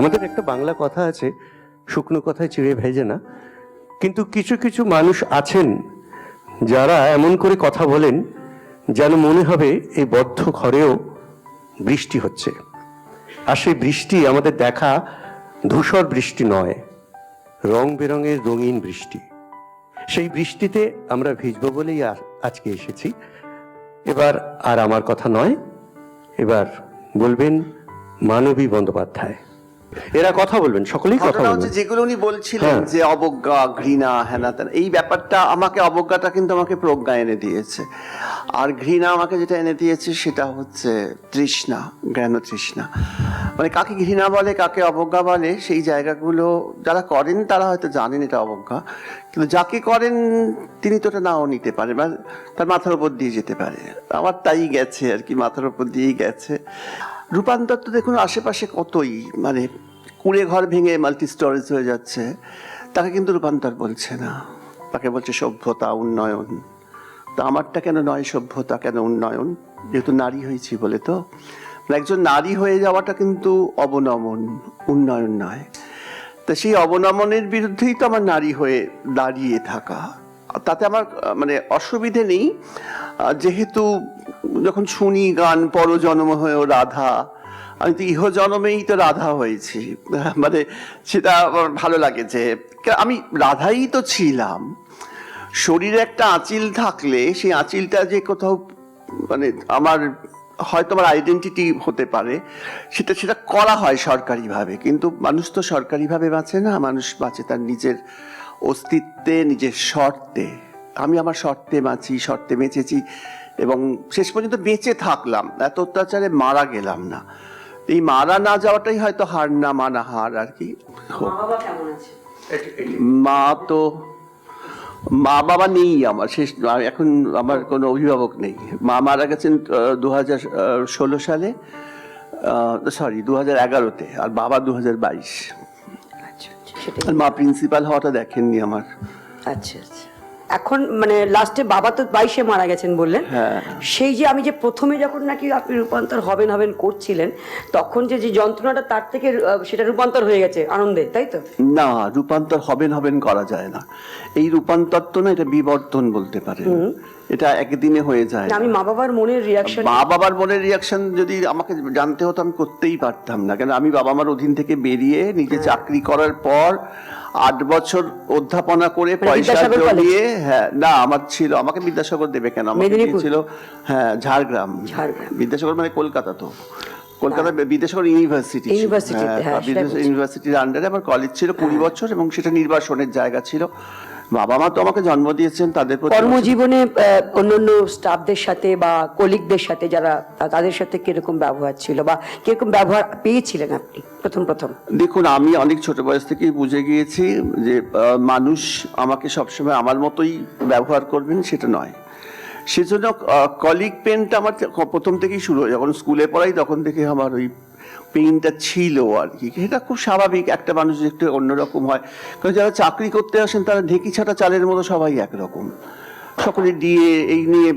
আমাদের একটা বাংলা কথা আছে, শুকনো কথায় চিড়ে ভেজে না। কিন্তু কিছু কিছু মানুষ আছেন যারা এমন করে কথা বলেন যেন মনে হবে এই বদ্ধ ঘরেও বৃষ্টি হচ্ছে। আর সেই বৃষ্টি আমাদের দেখা ধূসর বৃষ্টি নয়, রং বেরঙের রঙিন বৃষ্টি। সেই বৃষ্টিতে আমরা ভিজবো বলেই আজকে এসেছি। এবার আর আমার কথা নয়, এবার বলবেন মানবী বন্দ্যোপাধ্যায়। এরা কথা বলবেন সকলেই কথা বলবেন। যেগুলো উনি বলছিলেন হ্যাঁ। যে অবজ্ঞা ঘৃণা হেনা তেনা এই ব্যাপারটা আমাকে অবজ্ঞাটা কিন্তু আমাকে প্রজ্ঞা এনে দিয়েছে। আর ঘৃণা আমাকে যেটা এনে দিয়েছে সেটা হচ্ছে তৃষ্ণা জ্ঞান তৃষ্ণা। মানে কাকে ঘৃণা বলে কাকে অবজ্ঞা বলে সেই জায়গাগুলো যারা করেন তারা হয়তো জানেন এটা অবজ্ঞা। কিন্তু যাকে করেন তিনি তো ওটা নাও নিতে পারে বা তার মাথার উপর দিয়ে যেতে পারে। আমার তাই গেছে আর কি মাথার উপর দিয়েই গেছে। রূপান্তর তো দেখুন আশেপাশে কতই মানে কুড়ে ঘর ভেঙে মাল্টি স্টোরেজ হয়ে যাচ্ছে, তাকে কিন্তু রূপান্তর বলছে না। তাকে বলছে সভ্যতা, উন্নয়ন। তো আমারটা কেন নয় সভ্যতা, কেন উন্নয়ন? যেহেতু নারী হয়েছি বলে তো। মানে একজন নারী হয়ে যাওয়াটা কিন্তু অবনমন, উন্নয়ন নয়। তা সেই অবনমনের বিরুদ্ধেই তো আমার নারী হয়ে দাঁড়িয়ে থাকা। তাতে আমার মানে অসুবিধে নেই। যেহেতু যখন শুনি গান, পরজন্ম হয়েও রাধা, আমি তো ইহ জন্মেই তো রাধা হয়েছি। মানে সেটা আমার ভালো লাগে যে আমি রাধাই তো ছিলাম। শরীরে একটা আঁচিল থাকলে সেই আঁচিলটা যে কোথাও মানে আমার, হয়তো আমার আইডেন্টিটি হতে পারে, সেটা সেটা করা হয় সরকারিভাবে। কিন্তু মানুষ তো সরকারিভাবে বাঁচে না, মানুষ বাঁচে তার নিজের অস্তিত্বে নিজের শর্তে। আমি আমার শর্তে বাঁচি শর্তে বেঁচেছি এবং শেষ পর্যন্ত বেঁচে থাকলাম। এত অত্যাচারে মারা গেলাম না। এই মারা না যাওয়াটাই হয়তো হার না মানা হার আর কি। মা বাবা কেমন আছে? মা তো মা বাবা নেই আমার। শেষ আমি এখন আমার কোনো অভিভাবক নেই। মা মারা গেছেন দু হাজার ষোলো সালে। সরি দু হাজার এগারোতে। আর বাবা দু হাজার বাইশ। সেটাই। মা প্রিন্সিপাল হওয়াটা দেখেননি আমার। আচ্ছা আচ্ছা। এখন মানে লাস্টে বাবা তো বাইশে মারা গেছেন বললেন। হ্যাঁ। সেই যে আমি যে প্রথমে যখন নাকি আপনি রূপান্তর হবেন হবেন করছিলেন তখন যে যে যন্ত্রণাটা তার থেকে সেটা রূপান্তর হয়ে গেছে আনন্দে তাই তো? না রূপান্তর হবেন হবেন করা যায় না। এই রূপান্তর তো না এটা বিবর্তন বলতে পারে এটা একদিনে হয়ে যায় না। আমি মা বাবার মনের রিয়াকশন মা বাবার মনের রিয়াকশন যদি আমাকে জানতে হতো আমি করতেই পারতাম না কেন আমি বাবা মার অধীন থেকে বেরিয়ে নিজে হ্যাঁ। চাকরি করার পর আট বছর অধ্যাপনা করে মানে পয়সা বিদ্যাসাগর জমিয়ে হ্যাঁ না আমার ছিল আমাকে বিদ্যাসাগর দেবে কেন আমাকে মেদিনীপুর? ছিল হ্যাঁ ঝাড়গ্রাম ঝাড়গ্রাম। বিদ্যাসাগর মানে কলকাতা তো কলকাতা বিদ্যাসাগর ইউনিভার্সিটি ছিল। ইউনিভার্সিটিতে, হ্যাঁ, হ্যাঁ, ইউনিভার্সিটির আন্ডারে আমার কলেজ ছিল কুড়ি বছর এবং সেটা নির্বাসনের জায়গা ছিল বাবা মা তো আমাকে জন্ম দিয়েছেন তাদের কর্মজীবনে অন্যান্য স্টাফদের সাথে বা কলিগদের সাথে যারা তাদের সাথে কীরকম ব্যবহার ছিল বা কীরকম ব্যবহার পেয়েছিলেন আপনি? প্রথম প্রথম। দেখুন আমি অনেক ছোট বয়স থেকেই বুঝে গিয়েছি যে মানুষ আমাকে সবসময় আমার মতোই ব্যবহার করবেন সেটা নয়। সেজন্য কলিগ পেনটা আমার প্রথম থেকেই শুরু হয়। যখন স্কুলে পড়াই তখন থেকে আমার ওই পেইনটা ছিল আর কি। এটা খুব স্বাভাবিক, একটা মানুষ একটু অন্যরকম হয়। কারণ যারা চাকরি করতে আসেন, তারা ঢেকি ছাটা চালের মতো সবাই একরকম। সকলে দিয়ে এই নিয়ে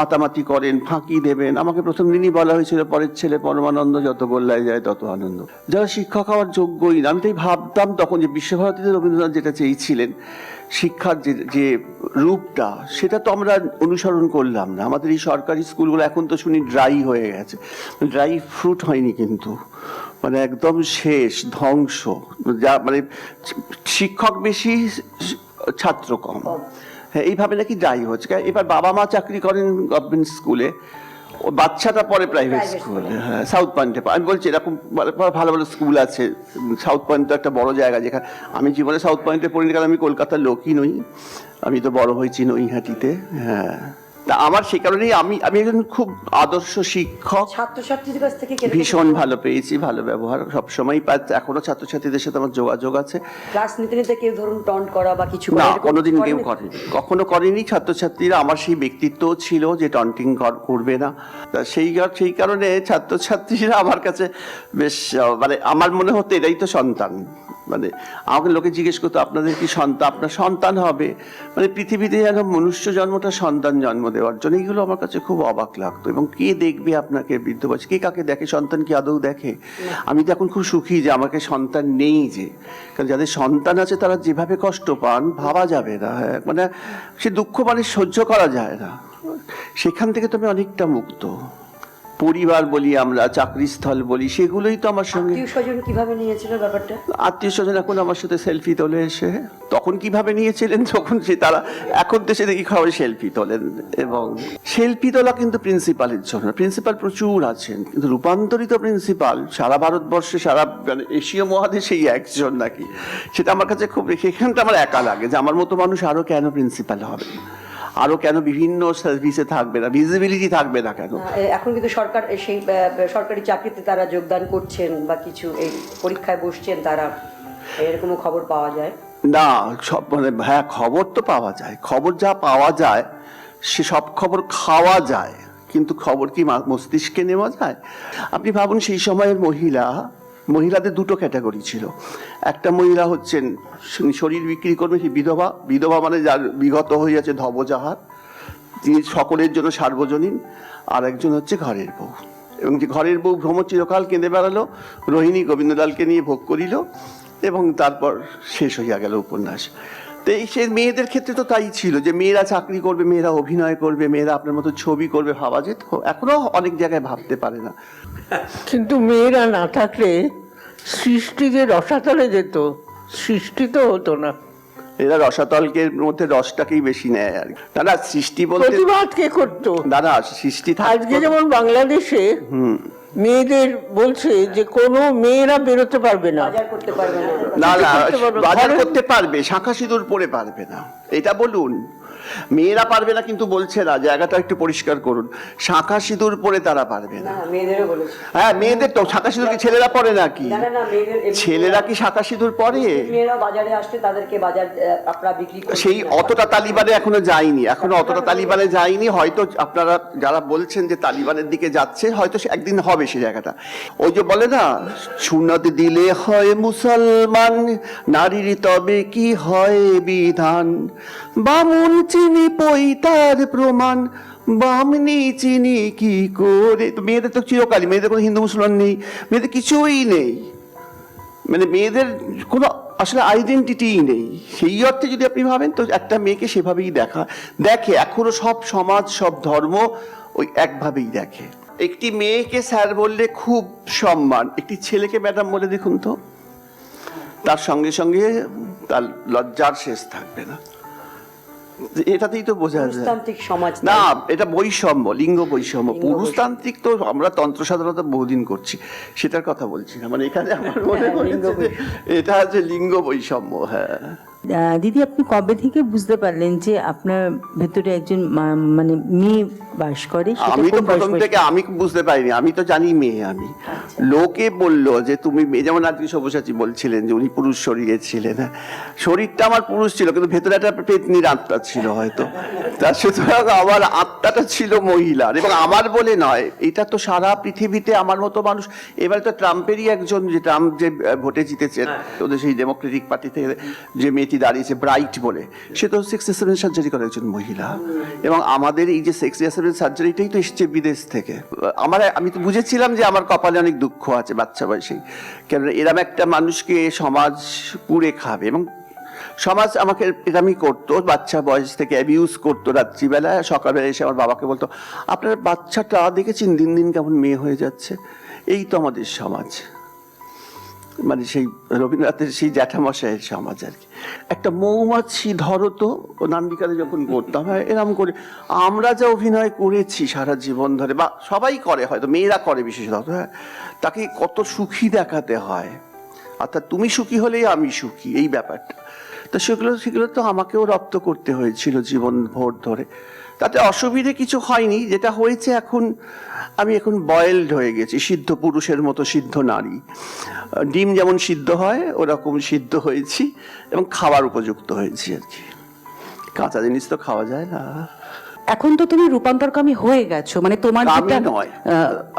মাতামাতি করেন, ফাঁকি দেবেন। আমাকে প্রথম দিনই বলা হয়েছিল, পরের ছেলে পরমানন্দ যত গোল্লায় যায় তত আনন্দ। যারা শিক্ষক হওয়ার যোগ্যই না, আমি তাই ভাবতাম তখন যে বিশ্বভারতীতে রবীন্দ্রনাথ যেটা চেয়েছিলেন, শিক্ষার যে যে রূপটা, সেটা তো আমরা অনুসরণ করলাম না। আমাদের এই সরকারি স্কুলগুলো এখন তো শুনি ড্রাই হয়ে গেছে। ড্রাই ফ্রুট হয়নি কিন্তু। মানে একদম শেষ, ধ্বংস। যা মানে শিক্ষক বেশি ছাত্র কম। হ্যাঁ এইভাবে নাকি যাই হচ্ছে। এবার বাবা মা চাকরি করেন গভর্নমেন্ট স্কুলে ও বাচ্চাটা পরে প্রাইভেট স্কুল হ্যাঁ সাউথ পয়েন্টে আমি বলছি এরকম ভালো ভালো ভালো স্কুল আছে। সাউথ পয়েন্ট তো একটা বড় জায়গা যেখানে আমি জীবনে সাউথ পয়েন্টে পড়িনি কারণ আমি কলকাতার লোকই নই। আমি তো বড় হয়েছি নৈহাটিতে। হ্যাঁ। তা আমার সে কারণেই আমি আমি একজন খুব আদর্শ শিক্ষক। ছাত্রছাত্রীদের কাছ থেকে ভীষণ ভালো পেয়েছি ভালো ব্যবহার সবসময় পাচ্ছি এখনও ছাত্রছাত্রীদের সাথে আমার যোগাযোগ আছে। ক্লাস নিতে নিতে কেউ ধরুন টন্ট করা বা কিছু না কোনোদিন কেউ করেনি। কখনো করেনি ছাত্রছাত্রীরা আমার সেই ব্যক্তিত্ব ছিল যে টন্টিং করবে না। তা সেই সেই কারণে ছাত্রছাত্রীরা আমার কাছে বেশ মানে আমার মনে হতো এটাই তো সন্তান। মানে আমাকে লোকে জিজ্ঞেস করতো আপনাদের কি সন্তান আপনার সন্তান হবে? মানে পৃথিবীতে যেন মনুষ্য জন্মটা সন্তান জন্ম দেওয়ার জন্য এইগুলো আমার কাছে খুব অবাক লাগতো। এবং কে দেখবে আপনাকে বৃদ্ধ বয়সে? কে কাকে দেখে? সন্তান কি আদৌ দেখে? আমি তো এখন খুব সুখী যে আমাকে সন্তান নেই যে। কারণ যাদের সন্তান আছে তারা যেভাবে কষ্ট পান, ভাবা যাবে না হ্যাঁ? মানে সে দুঃখ মানে সহ্য করা যায় না। সেখান থেকে তুমি অনেকটা মুক্ত। পরিবার বলি আমরা চাকরিস্থল বলি সেগুলোই তো আমার সঙ্গে আত্মীয় স্বজন কীভাবে নিয়েছিল ব্যাপারটা? আত্মীয় স্বজন এখন আমার সাথে সেলফি তোলে এসে। তখন কীভাবে নিয়েছিলেন? তখন সে তারা এখন তো সে দেখি খাওয়ার সেলফি তোলেন এবং সেলফি তোলা কিন্তু প্রিন্সিপালের জন্য। প্রিন্সিপাল প্রচুর আছেন। কিন্তু রূপান্তরিত প্রিন্সিপাল সারা ভারতবর্ষে সারা মানে এশীয় মহাদেশেই একজন নাকি? সেটা আমার কাছে খুব সেখানটা আমার একা লাগে যে আমার মতো মানুষ আরও কেন প্রিন্সিপাল হবে? আরও কেন বিভিন্ন সার্ভিসে থাকবে না ভিজিবিলিটি থাকবে না কেন? এখন কিন্তু সরকার সেই সরকারি চাকরিতে তারা যোগদান করছেন বা কিছু এই পরীক্ষায় বসছেন তারা এরকমও খবর পাওয়া যায়? না সব মানে হ্যাঁ খবর তো পাওয়া যায় খবর যা পাওয়া যায় সে সব খবর খাওয়া যায় কিন্তু খবর কি মস্তিষ্কে নেওয়া যায়? আপনি ভাবুন সেই সময়ের মহিলা মহিলাদের দুটো ক্যাটাগরি ছিল। একটা মহিলা হচ্ছেন শরীর বিক্রি করবে সেই বিধবা। বিধবা মানে যার বিগত হয়ে আছে ধবজাহার। তিনি সকলের জন্য সার্বজনীন। আর একজন হচ্ছে ঘরের বউ। এবং যে ঘরের বউ ভ্রমণ চিরকাল কেঁদে বেড়ালো, রোহিণী গোবিন্দলালকে নিয়ে ভোগ করিল, এবং তারপর শেষ হইয়া গেল উপন্যাস। তো এই সে মেয়েদের ক্ষেত্রে তো তাই ছিল যে মেয়েরা চাকরি করবে মেয়েরা অভিনয় করবে মেয়েরা আপনার মতো ছবি করবে ভাবা যেত এখনও অনেক জায়গায় ভাবতে পারে না। কিন্তু মেয়েরা না থাকলে সৃষ্টি যে রসাতলে যেত সৃষ্টি তো হতো না। এরা রসাতলকের মধ্যে রসটাকেই বেশি নেয় আর না সৃষ্টি বলতে প্রতিবাদ কে করতো? দাদা সৃষ্টি আজকে যেমন বাংলাদেশে মেয়েদের বলছে যে কোনো মেয়েরা বেরোতে পারবে না। বাজার করতে না। না বাজার করতে পারবে শাখা সিঁদুর পরে পারবে না। এটা বলুন। মেয়েরা পারবে না কিন্তু বলছে না জায়গাটা একটু পরিষ্কার করুন। শাঁখা সিঁদুর পরে তারা পারবে না। হ্যাঁ মেয়েদের তো শাঁখা সিঁদুর কি ছেলেরা পরে নাকি? ছেলেরা কি শাঁখা সিঁদুর পরে? বাজারে আসলে তাদেরকে বাজার আপনারা বিক্রি সেই অতটা তালিবানে এখনও যায়নি। এখনও অতটা তালিবানে যায়নি হয়তো আপনারা যারা বলছেন যে তালিবানের দিকে যাচ্ছে হয়তো সে একদিন হবে সে জায়গাটা। ওই যে বলে না সুন্নত দিলে হয় মুসলমান নারীর তবে কি হয় বিধান? বামুন চিনি পৈতার প্রমাণ। বামনি চিনি কি করে? মেয়েদের তো চিরকালই, মেয়েদের কোনো হিন্দু মুসলমান নেই, মেয়েদের কিছুই নেই। মানে মেয়েদের কোনো আসলে আইডেন্টিটিই নেই। সেই অর্থে যদি আপনি ভাবেন, তো একটা মেয়েকে সেভাবেই দেখা। দেখে, এখনও সব সমাজ, সব ধর্ম ওই একভাবেই দেখে। একটি মেয়েকে স্যার বললে খুব সম্মান। একটি ছেলেকে ম্যাডাম বলে দেখুন তো, তার সঙ্গে সঙ্গে তার লজ্জার শেষ থাকবে না। এটাতেই তো বোঝা যায়। সমাজ না এটা বৈষম্য লিঙ্গ বৈষম্য। পুরুষতান্ত্রিক তো আমরা তন্ত্র সাধারণত বহুদিন করছি। সেটার কথা বলছি না। মানে এখানে আমার মনে হ্যাঁ, লিঙ্গ হয়েছে যে এটা হচ্ছে লিঙ্গ বৈষম্য হ্যাঁ। দিদি আপনি কবে থেকে বুঝতে পারলেন যে আপনার ভেতরে একজন মানে মেয়ে বাস করে? আমি তো প্রথম থেকে আমি বুঝতে পারিনি। আমি তো জানি মেয়ে আমি। লোকে বলল যে তুমি মেয়ে যেমন আজকে সব্যসাচী বলছিলেন যে উনি পুরুষ শরীরে ছিলেন হ্যাঁ। শরীরটা আমার পুরুষ ছিল কিন্তু ভেতরে একটা পেতনির আত্মা ছিল হয়তো। তার সুতরাং আমার আত্মাটা ছিল মহিলার এবং আমার বলে নয় এটা তো সারা পৃথিবীতে আমার মতো মানুষ। এবারে তো ট্রাম্পেরই একজন যে ট্রাম্প যে ভোটে জিতেছেন ওদের সেই ডেমোক্রেটিক পার্টি থেকে যে মেয়েটি দাঁড়িয়েছে ব্রাইট বলে। সে তো সেক্স এসেমেন্ট সার্জারি করা একজন মহিলা। এবং আমাদের এই যে সেক্স এসেমেন্ট সার্জারিটাই তো এসেছে বিদেশ থেকে। আমার আমি তো বুঝেছিলাম যে আমার কপালে অনেক দুঃখ আছে বাচ্চা বয়সেই। কেন এরম একটা মানুষকে সমাজ পুড়ে খাবে এবং সমাজ আমাকে এরামই করতো, বাচ্চা বয়স থেকে অ্যাবিউজ করতো রাত্রিবেলা, সকালবেলা এসে আমার বাবাকে বলতো, আপনার বাচ্চাটা দেখেছেন দিন দিন কেমন মেয়ে হয়ে যাচ্ছে? এই তো আমাদের সমাজ। মানে সেই রবীন্দ্রনাথের সেই জ্যাঠামশাইয়ের সমাজ আর কি। একটা মৌমাছি ধরো তো ও নান্দিকারে যখন করতাম হ্যাঁ এরম করে। আমরা যা অভিনয় করেছি সারা জীবন ধরে, বা সবাই করে হয়তো, মেয়েরা করে বিশেষত হ্যাঁ তাকে কত সুখী দেখাতে হয়। অর্থাৎ তুমি সুখী হলেই আমি সুখী, এই ব্যাপারটা। তো সেগুলো সেগুলো তো আমাকেও রপ্ত করতে হয়েছিল জীবন ভোর ধরে। তাতে অসুবিধে কিছু হয়নি। যেটা হয়েছে এখন, আমি এখন বয়েলড হয়ে গেছি, সিদ্ধ পুরুষের মতো সিদ্ধ নারী। ডিম যেমন সিদ্ধ হয়, ওরকম সিদ্ধ হয়েছি এবং খাবার উপযুক্ত হয়েছি আর কি। কাঁচা জিনিস তো খাওয়া যায় না। এখন তো তুমি রূপান্তরকামী হয়ে গেছো মানে তোমার যেটা নয়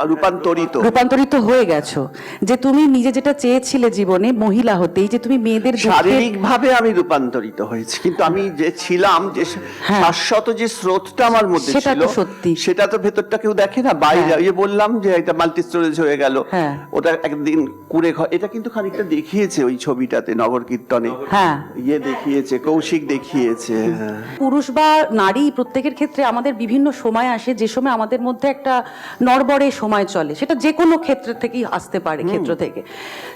রূপান্তরিত রূপান্তরিত হয়ে গেছো যে তুমি নিজে যেটা চেয়েছিলে জীবনে মহিলা হতেই যে তুমি মেয়েদের দুঃখের- শারীরিক ভাবে আমি রূপান্তরিত হয়েছি কিন্তু আমি যে ছিলাম যে হ্যাঁ। শাশ্বত যে স্রোতটা আমার মধ্যে ছিল সেটা তো সত্যি। সেটা তো ভেতরটা কেউ দেখে না বাইরে হ্যাঁ। ওই যে বললাম যে এটা মাল্টি স্টোরেজ হয়ে গেল হ্যাঁ। ওটা একদিন কুড়ে ঘর এটা কিন্তু খানিকটা দেখিয়েছে ওই ছবিটাতে নগর কীর্তনে হ্যাঁ। ইয়ে দেখিয়েছে কৌশিক দেখিয়েছে। পুরুষ বা নারী প্রত্যেকের ক্ষেত্রে আমাদের বিভিন্ন সময় আসে যে সময় আমাদের মধ্যে একটা নড়বড়ে সময় চলে। সেটা যে কোনো ক্ষেত্র থেকেই আসতে পারে ক্ষেত্র থেকে।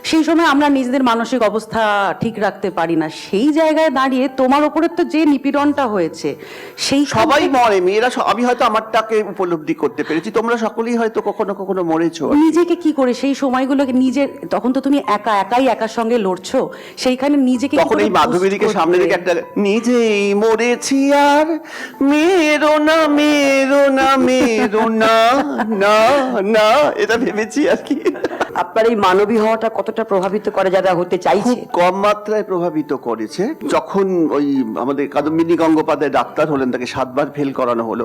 সেই সময় আমরা নিজেদের মানসিক অবস্থা ঠিক রাখতে পারি না। সেই জায়গায় দাঁড়িয়ে তোমার ওপরে তো যে নিপীড়নটা হয়েছে সেই সবাই মরে মেয়েরা আমি হয়তো আমারটাকে উপলব্ধি করতে পেরেছি তোমরা সকলেই হয়তো কখনো কখনো মরেছো। নিজেকে কি করে? সেই সময়গুলোকে নিজের তখন তো তুমি একা একাই একার সঙ্গে লড়ছো সেইখানে নিজেকে তখন এই মাধবীদিকে সামনে? রেখে একটা নিজেই মরেছি আর মেরো না মেরো না মেরো না না না এটা ভেবেছি আর কি। আপনার এই মানবী হওয়াটা কতটা প্রভাবিত করে যারা হতে চাইছে? কম মাত্রায় প্রভাবিত করেছে। যখন ওই আমাদের কাদম্বিনী গঙ্গোপাধ্যায় ডাক্তার হলেন তাকে সাতবার ফেল করানো হলো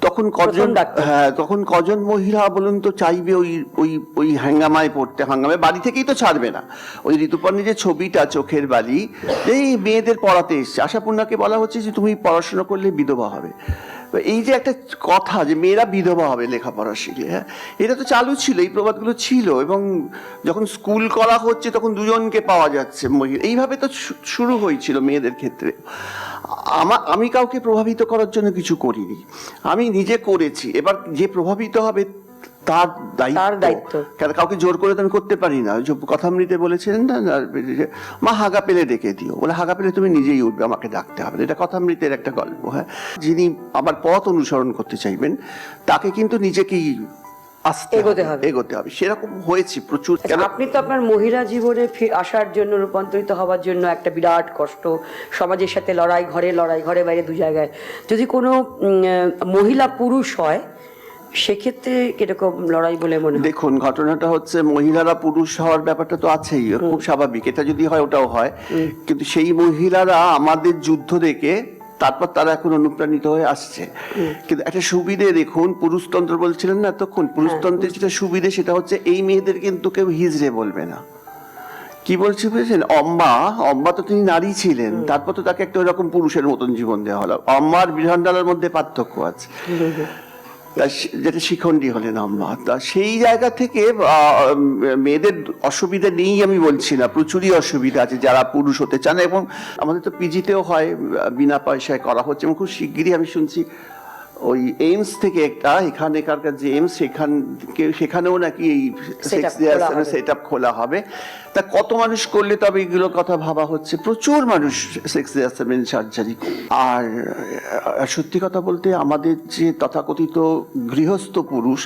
তখন কজন। হ্যাঁ তখন কজন মহিলা বলুন তো চাইবে ওই ওই ওই হ্যাঙ্গামায় পড়তে? হাঙ্গামায় বাড়ি থেকেই তো ছাড়বে না। ওই ঋতুপর্ণী যে ছবিটা চোখের বালি এই মেয়েদের পড়াতে এসছে। আশাপূর্ণাকে বলা হচ্ছে যে তুমি পড়াশোনা করলে বিধবা হবে। তো এই যে একটা কথা যে মেয়েরা বিধবা হবে লেখাপড়া শিখলে হ্যাঁ? এটা তো চালু ছিল, এই প্রবাদগুলো ছিল এবং যখন স্কুল করা হচ্ছে তখন দুজনকে পাওয়া যাচ্ছে এইভাবে তো শুরু হয়েছিল মেয়েদের ক্ষেত্রে। আমা, আমি কাউকে প্রভাবিত করার জন্য কিছু করিনি। আমি নিজে করেছি। এবার যে প্রভাবিত হবে তার দায়িত্ব। কাউকে জোর করে তো আমি করতে পারি না। যে কথামৃতে বলেছিলেন না মা হাগা পেলে ডেকে দিও। বলে হাগা পেলে তুমি নিজেই উঠবে আমাকে ডাকতে হবে। এটা কথামৃতের একটা গল্প হ্যাঁ? যিনি আমার পথ অনুসরণ করতে চাইবেন তাকে কিন্তু নিজেকেই এগোতে হবে। এগোতে হবে। সেরকম হয়েছে প্রচুর। আচ্ছা, আপনি তো আপনার মহিলা জীবনে আসার জন্য রূপান্তরিত হওয়ার জন্য একটা বিরাট কষ্ট। সমাজের সাথে লড়াই ঘরে লড়াই ঘরে বাইরে দু জায়গায়। যদি কোনো মহিলা পুরুষ হয় সেক্ষেত্রে কীরকম লড়াই বলে মনে হয়? দেখুন ঘটনাটা হচ্ছে মহিলারা পুরুষ হওয়ার ব্যাপারটা তো আছেই খুব স্বাভাবিক। এটা যদি হয় ওটাও হয়। কিন্তু সেই মহিলারা আমাদের যুদ্ধ দেখে তারপর তারা এখন অনুপ্রাণিত হয়ে আসছে। কিন্তু একটা সুবিধে দেখুন পুরুষতন্ত্র বলছিলেন না তখন পুরুষতন্ত্রের যেটা সুবিধে সেটা হচ্ছে এই মেয়েদের কিন্তু কেউ হিজড়ে বলবে না। কি বলছি বুঝেছেন? অম্বা অম্বা তো তিনি নারী ছিলেন। তারপর তো তাকে একটা ওরকম পুরুষের মতন জীবন দেওয়া হলো। অম্বা আর বিধানডালার মধ্যে পার্থক্য আছে। যেটা শিখণ্ডী হলেন আম্মা, তা সেই জায়গা থেকে মেয়েদের অসুবিধা নেই আমি বলছি না, প্রচুরই অসুবিধা আছে, যারা পুরুষ হতে চান, এবং আমাদের তো পিজিতেও হয় বিনা পয়সায় করা হচ্ছে, এবং খুব শিগগিরই আমি শুনছি ওই এইমস থেকে একটা এখানেকার যে এইমস সেখান সেখানেও নাকি এই। সেট আপ খোলা হবে। তা কত মানুষ করলে তবে এগুলো কথা ভাবা হচ্ছে? প্রচুর মানুষ সেক্স রিয়াসারমেন্ট সার্জারি। আর সত্যি কথা বলতে আমাদের যে তথাকথিত গৃহস্থ পুরুষ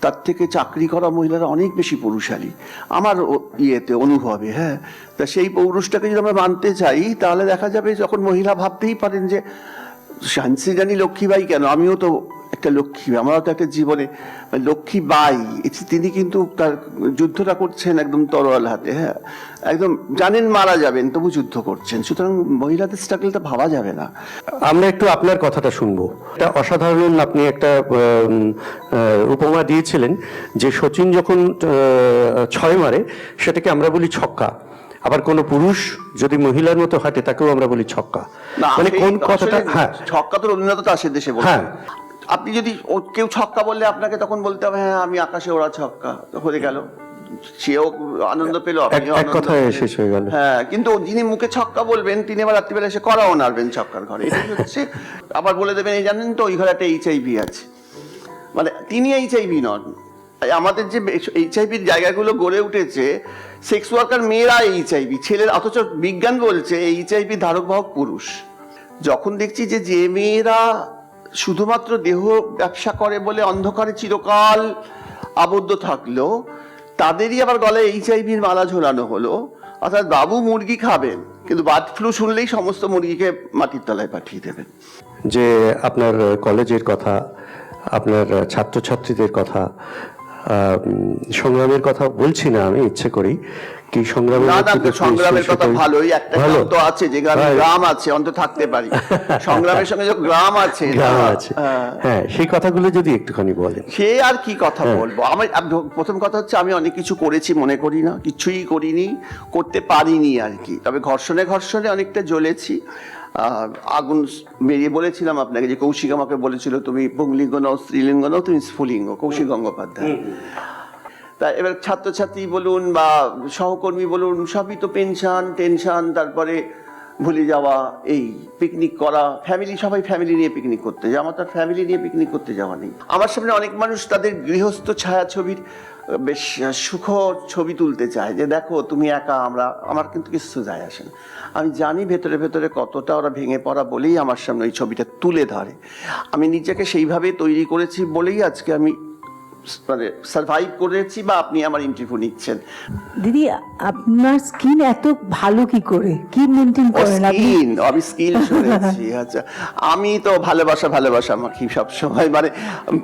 তার থেকে চাকরি করা মহিলারা অনেক বেশি পুরুষালী। আমার ইয়েতে অনুভবে হ্যাঁ। তা সেই পৌরুষটাকে যদি আমরা মানতে চাই তাহলে দেখা যাবে যখন মহিলা ভাবতেই পারেন যে শান্তি জানি লক্ষ্মীবাই কেন? আমিও তো একটা লক্ষ্মী আমারও তো একটা জীবনে লক্ষ্মী বাই তিনি কিন্তু তার যুদ্ধটা করছেন একদম তরোয়াল হাতে হ্যাঁ? একদম জানেন মারা যাবেন, তবু যুদ্ধ করছেন, সুতরাং মহিলাদের স্ট্রাগলটা ভাবা যাবে না। আমরা একটু আপনার কথাটা শুনব। এটা অসাধারণ আপনি একটা উপমা দিয়েছিলেন যে সচিন যখন ছয় মারে, সেটাকে আমরা বলি ছক্কা। আবার কোন পুরুষ যদি মহিলার মতো হাঁটে তাকেও আমরা বলি ছক্কা। মানে কোন কথাটা হ্যাঁ। ছক্কা তো রবীন্দ্রনাথ দাসের দেশে হ্যাঁ। আপনি যদি কেউ ছক্কা বললে আপনাকে তখন বলতে হবে হ্যাঁ আমি আকাশে ওরা ছক্কা। তো হয়ে গেল। সেও আনন্দ পেল এক কথায়। শেষ হয়ে গেল। হ্যাঁ কিন্তু যিনি মুখে ছক্কা বলবেন তিনি আবার রাত্রিবেলা এসে করাও নাড়বেন ছক্কার ঘরে। এটাই হচ্ছে আবার বলে দেবেন এই জানেন তো ওই ঘরে একটা এইচআইভি আছে। মানে তিনি এইচআইভি নন। আমাদের যে এইচআইভির জায়গাগুলো গড়ে উঠেছে সেক্স ওয়ার্কার মেয়েরা এইচআইভি ছেলের, অথচ বিজ্ঞান বলছে এইচআইভি ধারক বাহক পুরুষ। যখন দেখছি যে যে মেয়েরা শুধুমাত্র দেহ ব্যবসা করে বলে অন্ধকারে চিরকাল আবদ্ধ থাকল, তাদেরই আবার গলায় এইচআইভির মালা ঝোলানো হলো। অর্থাৎ বাবু মুরগি খাবেন, কিন্তু বার্ড ফ্লু শুনলেই সমস্ত মুরগিকে মাটির তলায় পাঠিয়ে দেবেন। যে আপনার কলেজের কথা, আপনার ছাত্রছাত্রীদের কথা সংগ্রামের কথা বলছি না আমি ইচ্ছে করি কি সংগ্রামের সংগ্রামের কথা ভালোই একটা গ্রাম তো আছে যে গ্রামে হ্যাঁ, গ্রাম আছে অন্তত থাকতে পারি। সংগ্রামের সঙ্গে যে গ্রাম আছে হ্যাঁ। হ্যাঁ সেই কথাগুলো যদি একটুখানি বলেন। সে আর কি কথা বলব? আমার আমি প্রথম কথা হচ্ছে আমি অনেক কিছু করেছি মনে করি না কিছুই করিনি করতে পারিনি আর কি। তবে ঘর্ষণে ঘর্ষণে অনেকটা জ্বলেছি। আগুন বেরিয়ে বলেছিলাম আপনাকে যে কৌশিক আমাকে বলেছিল তুমি পুংলিঙ্গ নও স্ত্রীলিঙ্গ নও তুমি স্ফুলিঙ্গ কৌশিক গঙ্গোপাধ্যায়। তা এবার ছাত্রছাত্রী বলুন বা সহকর্মী বলুন সবই তো পেনশন টেনশন তারপরে ভুলে যাওয়া এই পিকনিক করা ফ্যামিলি সবাই ফ্যামিলি নিয়ে পিকনিক করতে যায়। আমার তো ফ্যামিলি নিয়ে পিকনিক করতে যাওয়া নেই। আমার সামনে অনেক মানুষ তাদের গৃহস্থ ছায়াছবির বেশ সুখ ছবি তুলতে চায় যে, দেখো, তুমি একা, আমরা, আমার কিন্তু কিছু যায় আসে না। আমি জানি ভেতরে ভেতরে কতটা ওরা ভেঙে পড়া বলেই আমার সামনে ওই ছবিটা তুলে ধরে। আমি নিজেকে সেইভাবে তৈরি করেছি বলেই আজকে আমি মানে সার্ভাইভ করেছি বা আপনি আমার ইন্টারভিউ নিচ্ছেন। দিদি আপনার স্কিন এত ভালো কি করে? কি মেনটেন করেন আপনি? স্কিন আমি শুনেছি আচ্ছা। আমি তো ভালোবাসা ভালোবাসা মাখি সব সময় মানে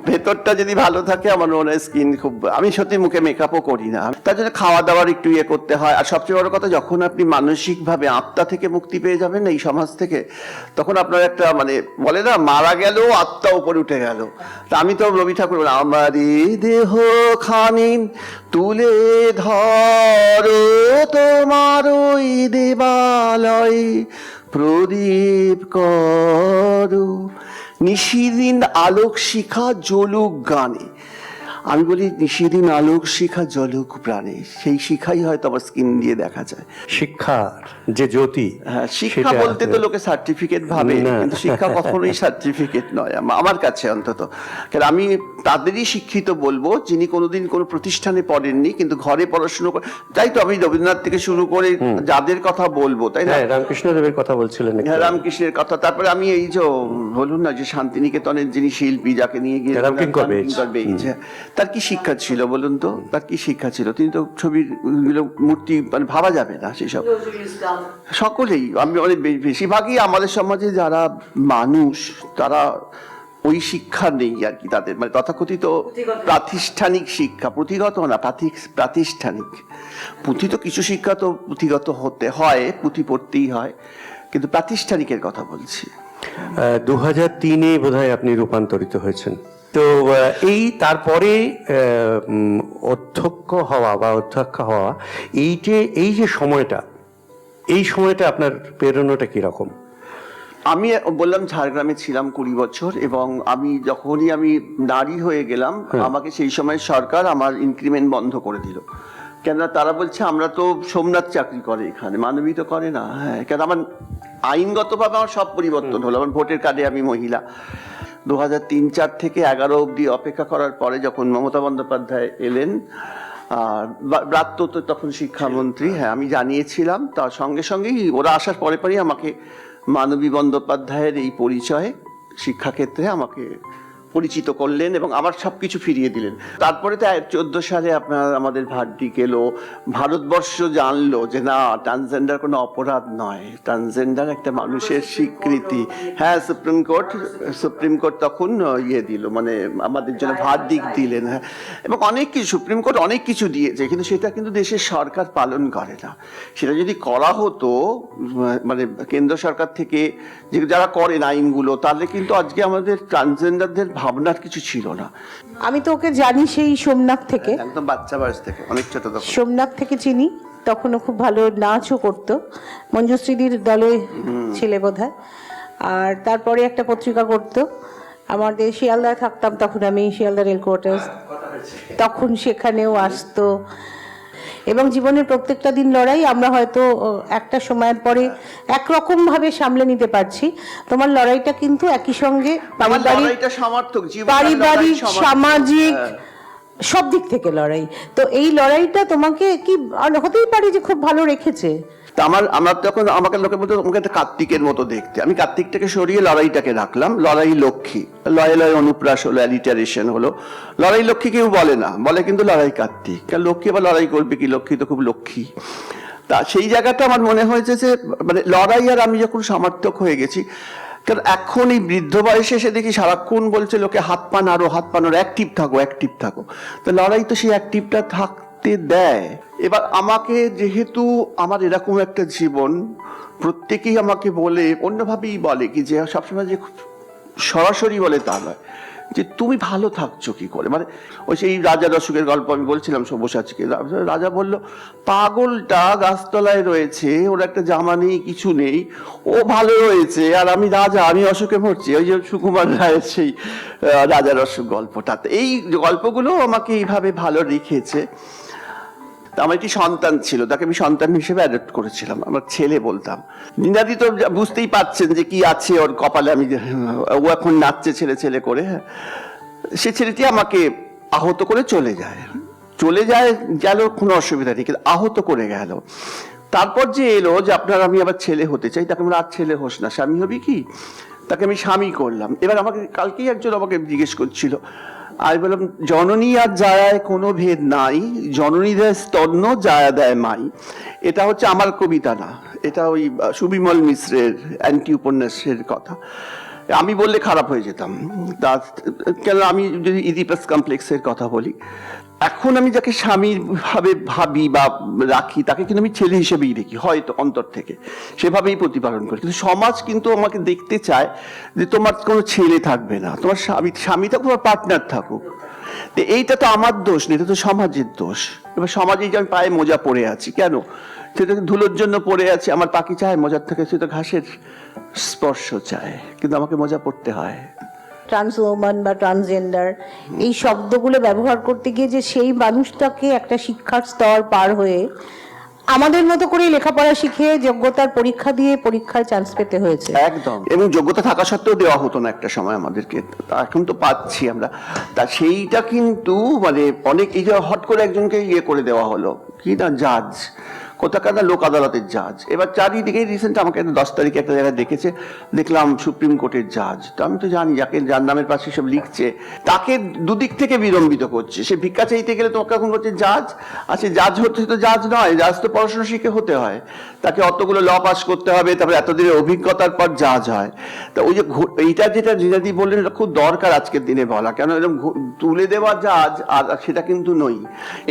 ভেতরটা যদি ভালো থাকে আমার মনে হয় স্কিন খুব আমি সত্যি মুখে মেকআপও করি না। তার জন্য খাওয়া দাওয়ার একটু ইয়ে করতে হয়। আর সবচেয়ে বড় কথা যখন আপনি মানসিকভাবে আত্মা থেকে মুক্তি পেয়ে যাবেন এই সমাজ থেকে তখন আপনার একটা মানে বলে না মারা গেল আত্মা উপরে উঠে গেল। তা আমি তো রবি ঠাকুর বলি, দেহ খানি তুলে ধরো তোমার ওই দেবালয়। প্রদীপ করো। নিশিদিন আলোক শিখা জলুক গানে। আমি বলি, নিশিদিন আলোক শিখা জলুক প্রাণে। সেই শিখাই হয়তো আমার স্কিন দিয়ে দেখা যায়। শিক্ষার যে জ্যোতি হ্যাঁ শিক্ষা বলতে তো লোকে সার্টিফিকেট ভাবে কিন্তু শিক্ষা কখনোই সার্টিফিকেট নয় আমার কাছে অন্তত। কারণ আমি তাদেরই শিক্ষিত বলব যিনি কোনোদিন কোনো প্রতিষ্ঠানে পড়েননি কিন্তু ঘরে পড়াশুনো করে তাই তো আমি রবীন্দ্রনাথ থেকে শুরু করে যাদের কথা বলব তাই না? হ্যাঁ রামকৃষ্ণ দেবের কথা বলছিলেন হ্যাঁ রামকৃষ্ণের কথা। তারপরে আমি এই যে বলুন না যে শান্তিনিকেতনের যিনি শিল্পী যাকে নিয়ে গিয়ে হ্যাঁ। তার কি শিক্ষা ছিল বলুন তো? তার কি শিক্ষা ছিল? তিনি তো ছবিরগুলো মূর্তি মানে ভাবা যাবে না সেসব। সকলেই আমি অনেক বেশিরভাগই আমাদের সমাজে যারা মানুষ তারা ওই শিক্ষা নেই আর কি তাদের। মানে তথাকথিত প্রাতিষ্ঠানিক শিক্ষা পুঁথিগত না প্রাতিষ্ঠানিক। পুঁথি তো কিছু শিক্ষা তো পুঁথিগত হতে হয় পুঁথি পড়তেই হয় কিন্তু প্রাতিষ্ঠানিকের কথা বলছি। দু হাজার তিনে বোধহয় আপনি রূপান্তরিত হয়েছেন। তো এই তারপরে অধ্যক্ষ হওয়া বা অধ্যক্ষ হওয়া এই যে এই যে সময়টা এই সময়টা আপনার প্রেরণাটা কীরকম? আমি বললাম ঝাড়গ্রামে ছিলাম কুড়ি বছর এবং আমি যখনই আমি নারী হয়ে গেলাম আমাকে সেই সময় সরকার আমার ইনক্রিমেন্ট বন্ধ করে দিল। কেননা তারা বলছে আমরা তো সোমনাথ চাকরি করে এখানে মানবী তো করে না। হ্যাঁ কেন আমার আইনগতভাবে আমার সব পরিবর্তন হলো। আমার ভোটের কার্ডে আমি মহিলা। দু হাজার তিন চার থেকে এগারো অবধি অপেক্ষা করার পরে যখন মমতা বন্দ্যোপাধ্যায় এলেন ব্রাত্য তো তখন শিক্ষামন্ত্রী হ্যাঁ আমি জানিয়েছিলাম। তার সঙ্গে সঙ্গেই ওরা আসার পরে পরেই আমাকে মানবী বন্দ্যোপাধ্যায়ের এই পরিচয়ে শিক্ষাক্ষেত্রে আমাকে পরিচিত করলেন এবং আমার সব কিছু ফিরিয়ে দিলেন। তারপরে তো চোদ্দ সালে আপনার আমাদের ভার্ডিক এলো ভারতবর্ষ জানলো যে না ট্রান্সজেন্ডার কোনো অপরাধ নয়। ট্রান্সজেন্ডার একটা মানুষের স্বীকৃতি। হ্যাঁ সুপ্রিম কোর্ট সুপ্রিম কোর্ট তখন ইয়ে দিল মানে আমাদের জন্য ভার্ডিক দিলেন হ্যাঁ। এবং অনেক কিছু, সুপ্রিম কোর্ট অনেক কিছু দিয়েছে, কিন্তু সেটা কিন্তু দেশের সরকার পালন করে না। সেটা যদি করা হতো মানে কেন্দ্র সরকার থেকে যে যারা করেন আইনগুলো তাহলে কিন্তু আজকে আমাদের ট্রান্সজেন্ডারদের ভাবনার কিছু ছিল না। আমি তো ওকে জানি সেই সোমনাথ থেকে। একদম বাচ্চা বয়স থেকে অনেক ছোট তখন। সোমনাথ থেকে চিনি তখনও খুব ভালো নাচও করতো। মঞ্জুশ্রীদির দলে ছেলে বোধহয়। আর তারপরে একটা পত্রিকা করতো। আমাদের শিয়ালদায় থাকতাম তখন আমি শিয়ালদা রেল কোয়ার্টার্স তখন সেখানেও আসতো। এবং জীবনের প্রত্যেকটা দিন লড়াই আমরা হয়তো একটা সময়ের পরে একরকম ভাবে সামলে নিতে পারছি। তোমার লড়াইটা কিন্তু একই সঙ্গে পারিবারিক পারিবারিক সামাজিক হ্যাঁ। সব দিক থেকে লড়াই। তো এই লড়াইটা তোমাকে কি হতেই পারে যে খুব ভালো রেখেছে? তা আমার আমার তখন আমাকে লোকে বলতো তোমাকে কার্তিকের মতো দেখতে। আমি কার্তিকটাকে সরিয়ে লড়াইটাকে রাখলাম। লড়াই লক্ষ্মী। লয়ে লয়ে অনুপ্রাস হলো অ্যালিটারেশন হলো। লড়াই লক্ষ্মী কেউ বলে না। বলে কিন্তু লড়াই কার্তিক। কারণ লক্ষ্মী আবার লড়াই করবে কি? লক্ষ্মী তো খুব লক্ষ্মী। তা সেই জায়গাটা আমার মনে হয়েছে যে মানে লড়াই আর আমি যখন সমর্থক হয়ে গেছি, কারণ এখন এই বৃদ্ধ বয়সে এসে দেখি সারাক্ষণ বলছে লোকে, হাত পা নাড়ো, হাত পা অ্যাক্টিভ থাকো অ্যাক্টিভ থাকো। তো লড়াই তো সেই অ্যাক্টিভটা থাকতে দেয়। এবার আমাকে যেহেতু আমার এরকম একটা জীবন, প্রত্যেকেই আমাকে বলে, অন্যভাবেই বলে কি যে সবসময় যে সরাসরি বলে তা নয়, যে তুমি ভালো থাকছো কি করে? মানে ওই সেই রাজা রসুকের গল্প আমি বলছিলাম, সব্যসাচীকে। রাজা বলল, পাগলটা গাছতলায় রয়েছে, ওর একটা জামা নেই, কিছু নেই, ও ভালো রয়েছে, আর আমি রাজা, আমি অসুখে মরছি। ওই যে সুকুমার রায়ের সেই রাজা রসুক গল্পটাতে। এই গল্পগুলো আমাকে এইভাবে ভালো রেখেছে। তা আমার একটি সন্তান ছিল, তাকে আমি সন্তান হিসেবে অ্যাডপ্ট করেছিলাম, আমার ছেলে বলতাম। নিনাদি তো বুঝতেই পাচ্ছেন যে কি আছে ওর কপালে, আমি ও এখন নাচছে ছেলে ছেলে করে হ্যাঁ। সে ছেলেটি আমাকে আহত করে চলে যায়। চলে যায়, গেল, কোনো অসুবিধা নেই, কিন্তু আহত করে গেল। তারপর যে এলো যে আপনার আমি আবার ছেলে হতে চাই, তাকে আমরা আর ছেলে হোস না, স্বামী হবি কি? তাকে আমি স্বামী করলাম। এবার আমাকে, কালকেই একজন আমাকে জিজ্ঞেস করছিল আমি বললাম, জননী আর জায়ায় কোনো ভেদ নাই জননী দেয় স্তন্য জায়া দেয় মাই। এটা হচ্ছে আমার কবিতা না, এটা ওই সুবিমল মিশ্রের অ্যান্টি উপন্যাসের কথা। আমি বললে খারাপ হয়ে যেতাম। তা, কেন আমি যদি ইদিপাস কমপ্লেক্সের কথা বলি এখন আমি যাকে স্বামীর ভাবে ভাবি বা রাখি, তাকে কিন্তু আমি ছেলে হিসেবেই দেখি, হয়তো অন্তর থেকে। সেভাবেই প্রতিপালন করি। কিন্তু সমাজ কিন্তু আমাকে দেখতে চায় যে তোমার কোনো ছেলে থাকবে না, তোমার স্বামী স্বামী থাকুক তোমার পার্টনার থাকুক। এইটা তো আমার দোষ না, এটা তো সমাজের দোষ। এবার সমাজে যে আমি পায়ে মোজা পড়ে আছি, কেন? সেটা ধুলোর জন্য পড়ে আছে, আমার পাখি চায়, মজার থেকে সে তো ঘাসের স্পর্শ চায়, কিন্তু আমাকে মজা পড়তে হয়। ট্রান্স ওমান বা ট্রান্সজেন্ডার এই শব্দগুলো ব্যবহার করতে গিয়ে যে সেই মানুষটাকে একটা শিক্ষার স্তর পার হয়ে আমাদের মতো করে লেখাপড়া শিখে যোগ্যতার পরীক্ষা দিয়ে পরীক্ষায় চান্স পেতে হয়েছে। একদম। এবং যোগ্যতা থাকা সত্ত্বেও দেওয়া হতো না একটা সময় আমাদেরকে। তা এখন তো পাচ্ছি আমরা। তা সেইটা কিন্তু মানে অনেক এই যে হট করে একজনকে ইয়ে করে দেওয়া হলো। কি না জাজ কোথাকার লোক আদালতের জাজ। এবার চারিদিকে রিসেন্ট আমাকে দশ তারিখে একটা জায়গায় দেখেছে, দেখলাম সুপ্রিম কোর্টের জাজ। তো আমি তো জানি যাকে, যার নামের পাশে সব লিখছে, তাকে দুদিক থেকে বিলম্বিত করছে। সে ভিক্ষা চাইতে গেলে তোমাকে এখন করছে জাজ আচ্ছা জাজ হতে তো জাজ নয়, জাজ তো পড়াশোনা শিখে হতে হয়। তাকে অতগুলো ল পাস করতে হবে, তারপরে এতদিনের অভিজ্ঞতার পর জাজ হয়। তা ওই যে এইটা যেটা জিনাদি বললেন, এটা খুব দরকার আজকের দিনে বলা। কেন এরকম তুলে দেওয়া জাজ, আর সেটা কিন্তু নই।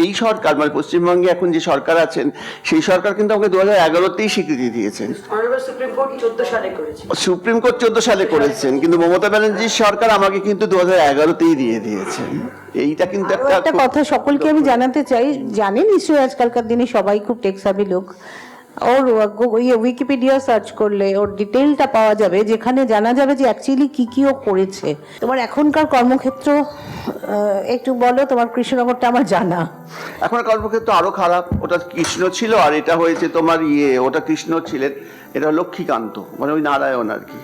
এই সরকার মানে পশ্চিমবঙ্গে এখন যে সরকার আছেন, সেই সরকার কিন্তু আমাকে দু হাজার এগারোতেই স্বীকৃতি দিয়েছেন। সুপ্রিম কোর্ট চোদ্দ সালে করেছে। সুপ্রিম কোর্ট চোদ্দ সালে করেছেন কিন্তু মমতা ব্যানার্জির সরকার আমাকে কিন্তু দু হাজার এগারোতেই দিয়ে দিয়েছেন। এইটা কিন্তু একটা একটা কথা সকলকে আমি জানাতে চাই জানেন নিশ্চয়ই আজকালকার দিনে সবাই খুব টেক্সাবি লোক। ওর ইয়ে উইকিপিডিয়া সার্চ করলে ওর ডিটেলটা পাওয়া যাবে, যেখানে জানা যাবে যে অ্যাকচুয়ালি কী কী ও করেছে। তোমার এখনকার কর্মক্ষেত্র একটু বলো, তোমার কৃষ্ণনগরটা আমার জানা। এখন কর্মক্ষেত্র আরও খারাপ। ওটা কৃষ্ণ ছিল আর এটা হয়েছে তোমার ইয়ে ওটা কৃষ্ণ ছিলেন, এটা লক্ষ্মীকান্ত মানে ওই নারায়ণ আর কি।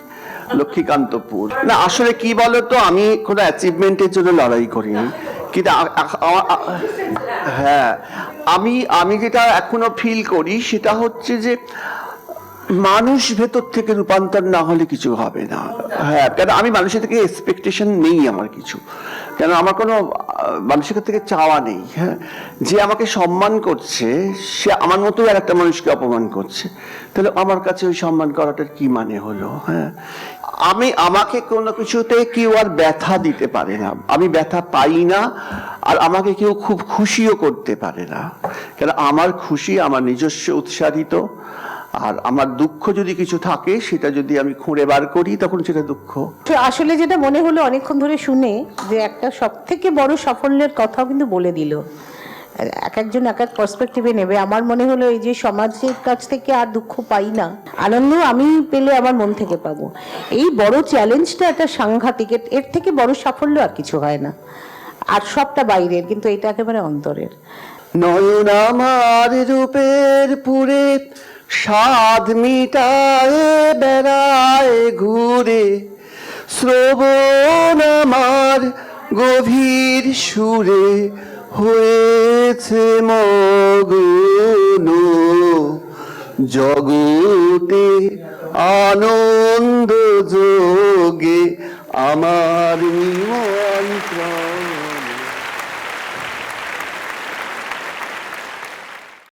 লক্ষ্মীকান্তপুর। না, আসলে কি বলতো, আমি কোনো অ্যাচিভমেন্টের জন্য লড়াই করিনি কিন্তু হ্যাঁ আমি আমি যেটা এখনও ফিল করি, সেটা হচ্ছে যে মানুষ ভেতর থেকে রূপান্তর না হলে কিছু হবে না। হ্যাঁ কেন, আমি মানুষের থেকে এক্সপেকটেশন নেই আমার কিছু। কেন আমার কোনো মানুষের থেকে চাওয়া নেই হ্যাঁ? যে আমাকে সম্মান করছে, সে আমার মতো আর একটা মানুষকে অপমান করছে। তাহলে আমার কাছে ওই সম্মান করাটার কি মানে হলো হ্যাঁ? আমি, আমাকে কোনো কিছুতে কেউ আর ব্যথা দিতে পারে না। আমি ব্যথা পাই না, আর আমাকে কেউ খুব খুশিও করতে পারে না। কেন আমার খুশি, আমার নিজস্ব উৎসাহিত আর আমার দুঃখ যদি কিছু থাকে সেটা যদি আমি খুঁড়ে বার করি তখন সেটা দুঃখ। আসলে যেটা মনে হলো অনেকক্ষণ ধরে শুনে যে একটা সব থেকে বড় সাফল্যের কথাও কিন্তু বলে দিল। এক একজন এক এক পার্সপেক্টিভে নেবে। আমার মনে হলো এই যে সমাজের কাছ থেকে আর দুঃখ পাই না আনন্দ আমি পেলে আমার মন থেকে পাবো। এই বড় চ্যালেঞ্জটা একটা সাংঘাতিক এর- এর থেকে বড় সাফল্য আর কিছু হয় না। আর সবটা বাইরের কিন্তু এটা একেবারে অন্তরের। নয়ন আমার রূপের পুরে স্বাদ মিটায় বেড়ায় ঘুরে, শ্রবণ আমার গভীর সুরে, হয়েছে মগ্ন জগতে আনন্দ যোগে আমার নিমন্ত্রণ।